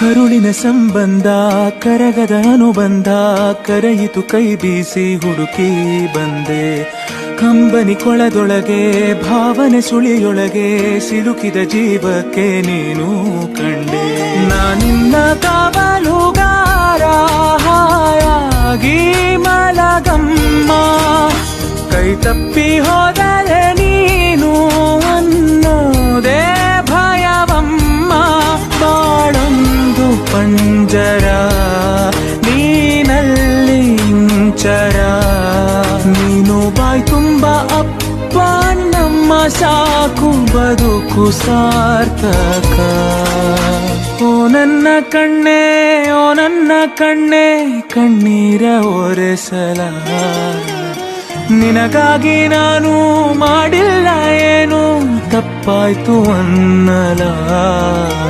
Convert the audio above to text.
ಕರುಳಿನ ಸಂಬಂಧ, ಕರಗದ ಅನುಬಂಧ, ಕರೆಯಿತು ಕೈ ಬೀಸಿ ಹುಡುಕಿ ಬಂದೆ. ಕಂಬನಿ ಕೊಳದೊಳಗೆ, ಭಾವನೆ ಸುಳಿಯೊಳಗೆ ಸಿಲುಕಿದ ಜೀವಕ್ಕೆ ನೀನು ಕಂಡೆ. ನಾನಿನ್ನ ಕಾವಲುಗಾರಾಗಿ ಮಲಗಮ್ಮ. ಕೈ ತಪ್ಪಿ ಹೋದರೆ ನೀನು ಪಂಜರ ನೀನಲ್ಲಿ ಇಂಚರ. ನೀನು ಬಾಯ್ ತುಂಬ ಅಪ್ಪ, ನಮ್ಮ ಸಾಕು ಬದುಕು ಸಾರ್ಥಕ. ಓ ನನ್ನ ಕಣ್ಣೇ, ಓ ನನ್ನ ಕಣ್ಣೆ, ಕಣ್ಣೀರ ಒರೆಸಲ. ನಿನಗಾಗಿ ನಾನು ಮಾಡಿಲ್ಲ ಏನು, ತಪ್ಪಾಯ್ತು ಅನ್ನಲ.